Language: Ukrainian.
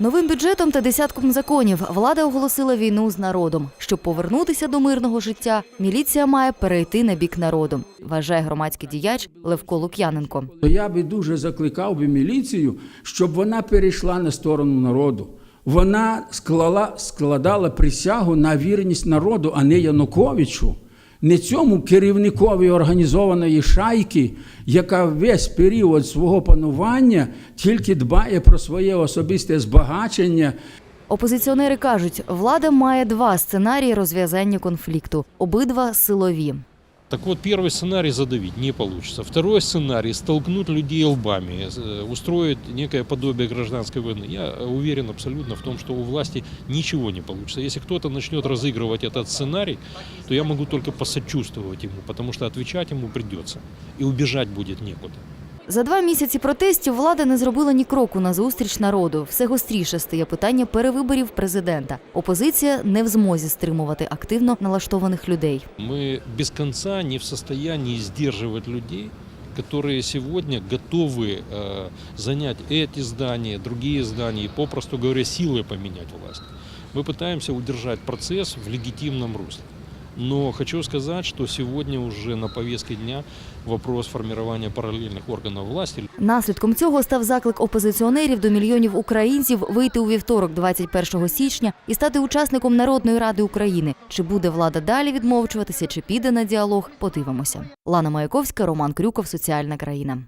Новим бюджетом та десятком законів влада оголосила війну з народом. Щоб повернутися до мирного життя, міліція має перейти на бік народу, вважає громадський діяч Левко Лук'яненко. Я би дуже закликав би міліцію, щоб вона перейшла на сторону народу. Вона склала, складала присягу на вірність народу, а не Януковичу, не цьому керівникові організованої шайки, яка весь період свого панування тільки дбає про своє особисте збагачення. Опозиціонери кажуть, влада має два сценарії розв'язання конфлікту, обидва силові. Так вот, первый сценарий задавить не получится. Второй сценарий – столкнуть людей лбами, э, устроить некое подобие гражданской войны. Я уверен абсолютно в том, что у власти ничего не получится. Если кто-то начнет разыгрывать этот сценарий, то я могу только посочувствовать ему, потому что отвечать ему придется. И убежать будет некуда. За два місяці протестів влада не зробила ні кроку на зустріч народу. Все гостріше стає питання перевиборів президента. Опозиція не в змозі стримувати активно налаштованих людей. Мы без конца не в состоянии сдерживать людей, которые сегодня готовы э, занять эти здания, другие здания и, попросту говоря, силой поменять власть. Мы пытаемся удержать процесс в легитимном русле. Но хочу сказать, что сегодня уже на повестке дня вопрос формирования параллельных органов власти. Наслідком цього став заклик опозиціонерів до мільйонів українців вийти у вівторок, 21 січня, і стати учасником Народної ради України. Чи буде влада далі відмовчуватися, чи піде на діалог? Подивимося. Лана Маяковська, Роман Крюков, Соціальна країна.